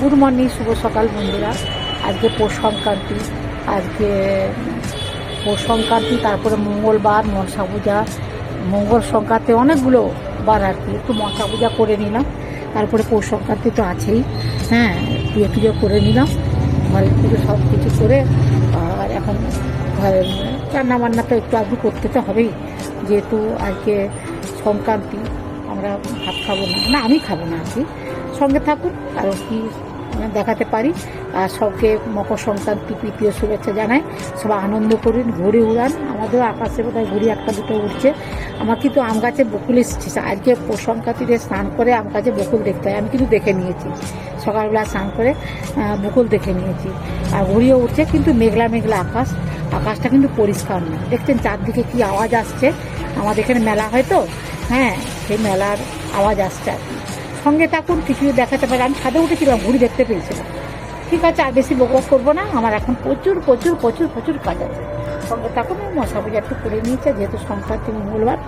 Good morning, শুভ সকাল বন্ধুরা। আজকে পৌষ সংক্রান্তি। আজকে পৌষ সংক্রান্তি, তারপরে মঙ্গলবার, মনসা পূজা। মঙ্গল সংক্রান্তি অনেকগুলো বার আর কি, একটু মনসা পূজা করে নিলাম। তারপরে পৌষ সংক্রান্তি তো আছেই। হ্যাঁ পুজো টুজো করে নিলাম। ঘরের পুজো সব কিছু করে, আর এখন ঘরে রান্না বান্না তো একটু আধটু করতে তো হবেই। যেহেতু আজকে সংক্রান্তি, আমরা ভাত খাব না। না, আমি খাব না আর কি। সঙ্গে থাকুন কারণ কি দেখাতে পারি। আর সবকে মকর সংক্রান্তি তৃতীয় শুভেচ্ছা জানাই। সবাই আনন্দ করুন, ঘুরে উড়ান। আমাদের আকাশে বোধহয় ঘুরি একটা দুটো উঠছে আমার কিন্তু আম গাছে বকুল এসেছে। আজকে সংক্রান্তিতে স্নান করে আম গাছে বকুল দেখতে হয়। আমি কিন্তু দেখে নিয়েছি। সকালবেলা স্নান করে বকুল দেখে নিয়েছি। আর ঘুরিয়ে উঠছে কিন্তু মেঘলা মেঘলা আকাশ। আকাশটা কিন্তু পরিষ্কার না দেখছেন চারদিকে কি আওয়াজ আসছে? আমাদের এখানে মেলা হয় তো? হ্যাঁ সেই মেলার আওয়াজ আসছে আর কি। সঙ্গে থাকুন কিছু দেখাতে পারে আমি ছাদে উঠেছিলাম ঘুরি দেখতে পেয়েছিলাম ঠিক আছে, আর বেশি বকবক করব না, আমার এখন প্রচুর প্রচুর প্রচুর প্রচুর কাজ আছে। সঙ্গে থাকুন, আমি মশা একটু করে নিয়েছে যেহেতু সংক্রান্তি মঙ্গলবার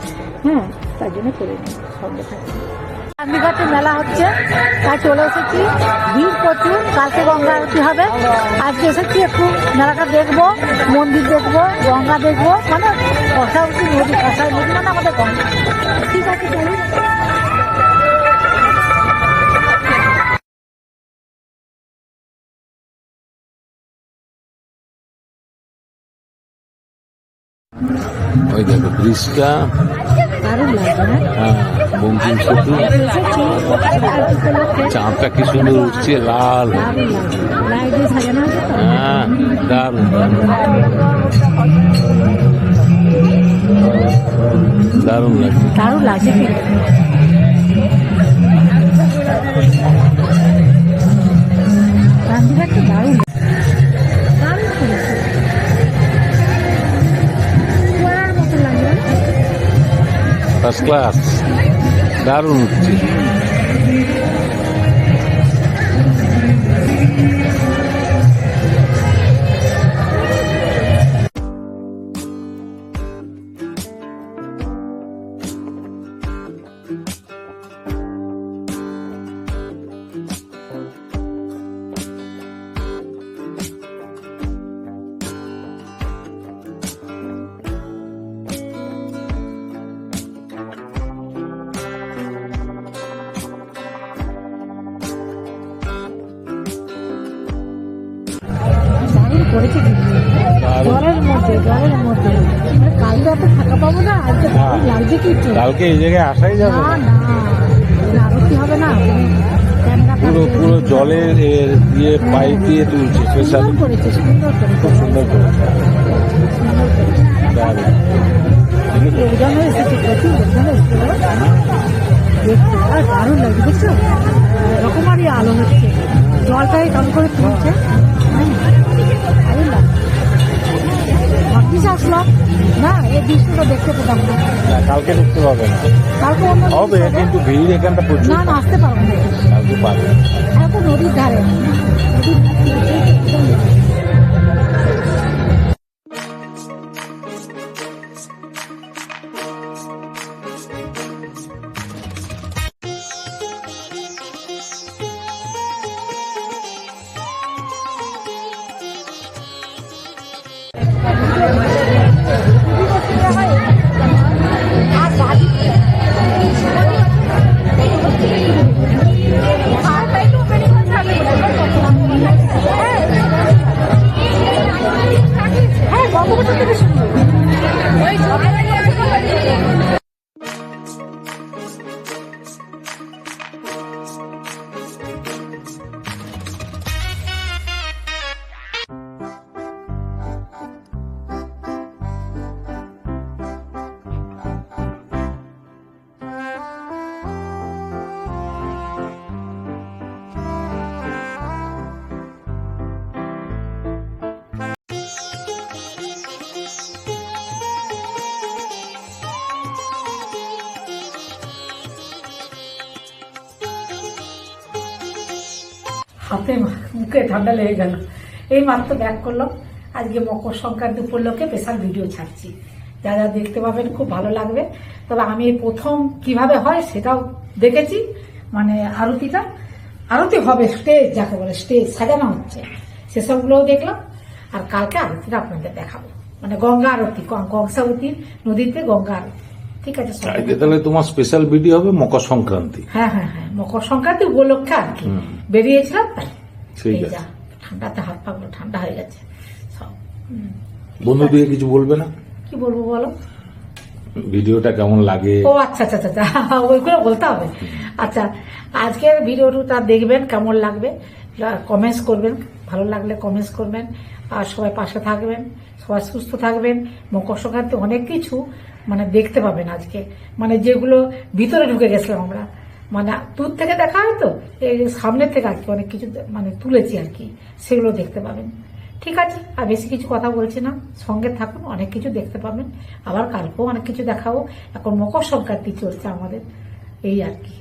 হ্যাঁ তার জন্য করে নিই, সঙ্গে থাকুন। গান্ধীঘাটে মেলা হচ্ছে, তাই চলে এসেছি। ভিড় প্রচুর, কালকে গঙ্গা আরতি হবে। আজকে এসেছি, একটু মেলাটা দেখব, মন্দির দেখব, গঙ্গা দেখব মানে কষাউটি নদী কষাই নদী মানে আমাদের গঙ্গা। ঠিক আছে ওই দেখো, ব্রিজটা। হ্যাঁ বঙ্কিম সেতু। চাঁদটা কি সুন্দর উঠছে, লাল। হ্যাঁ দারুণ দারুণ। লাগছে। দারুণ লাগছে দারুণ। classes. Dar um করেছে জলের মধ্যে জলের মধ্যে। কালকে এত ফাঁকা পাবো না আজকে হ্যাঁ। লাগছে কিন্তু কালকে এই জায়গায় আসাই যাবে। না না। এর হবে না? পুরো পুরো জলের দিয়ে পাইপ দিয়ে তুলছে স্পেশাল খুব সুন্দর করেছে। লোকজন এসেছি প্রচুর লোকজন এসেছে। আর দারুণ লাগছে দেখছ রকমারি আলো হচ্ছে। জলটাই কম করে তুলছে। হ্যাঁ, ভাগ্যিস আসলাম না এই দৃশ্যটা দেখতে পেতাম না কালকে ঢুকতে না। কালকে অন্য হবে হবে। কিন্তু ভিড় এখানটা প্রচুর। না না আসতে পারব না। কালকে পারবে এখন নদীর ধারে। গঙ্গোপাধ্যায় হাতে মুখে ঠান্ডা লেগে গেল। এই মাত্র ব্যাক করলাম আজকে মকর সংক্রান্তি উপলক্ষে স্পেশাল ভিডিও ছাড়ছি। যা যা দেখতে পাবেন, খুব ভালো লাগবে। তবে আমি প্রথম কীভাবে হয় সেটাও দেখেছি। মানে আরতিটা, আরতি হবে স্টেজ যাকে বলে স্টেজ সাজানো হচ্ছে। সেসবগুলোও দেখলাম। আর কালকে আরতিটা আপনাদের দেখাবো। মানে গঙ্গা আরতি, গ- কংসাবতীর নদীতে গঙ্গা আরতি। ঠিক আছে আজকে তাহলে তোমার স্পেশাল ভিডিও হবে মকর সংক্রান্তি। হ্যাঁ হ্যাঁ হ্যাঁ মকর সংক্রান্তি উপলক্ষে আর কি। বেরিয়েছিলাম তাই। ঠিক আছে। ঠান্ডাতে হাত পাগুলো ঠান্ডা হয়ে গেছে সব। বন্ধু দিয়ে কিছু বলবে না? কি বলব বলো? ভিডিওটা কেমন লাগে? ও আচ্ছা আচ্ছা আচ্ছা আচ্ছা, ওইগুলো বলতে হবে। আচ্ছা আজকের ভিডিওটা দেখবেন কেমন লাগবে? কমেন্টস করবেন ভালো লাগলে কমেন্টস করবেন আর সবাই পাশে থাকবেন। সবাই সুস্থ থাকবেন, মকর সংক্রান্তি অনেক কিছু মানে দেখতে পাবেন আজকে। মানে যেগুলো ভিতরে ঢুকে গেছিলাম আমরা। মানে দূর থেকে দেখা হয় তো, এই সামনের থেকে আজকে অনেক কিছু মানে তুলেছি আর কি, সেগুলো দেখতে পাবেন। ঠিক আছে, আর বেশি কিছু কথা বলছি না। সঙ্গে থাকুন, অনেক কিছু দেখতে পাবেন। আবার কালকেও অনেক কিছু দেখাবো। এখন মকর সংক্রান্তি চলছে আমাদের, এই আর কি।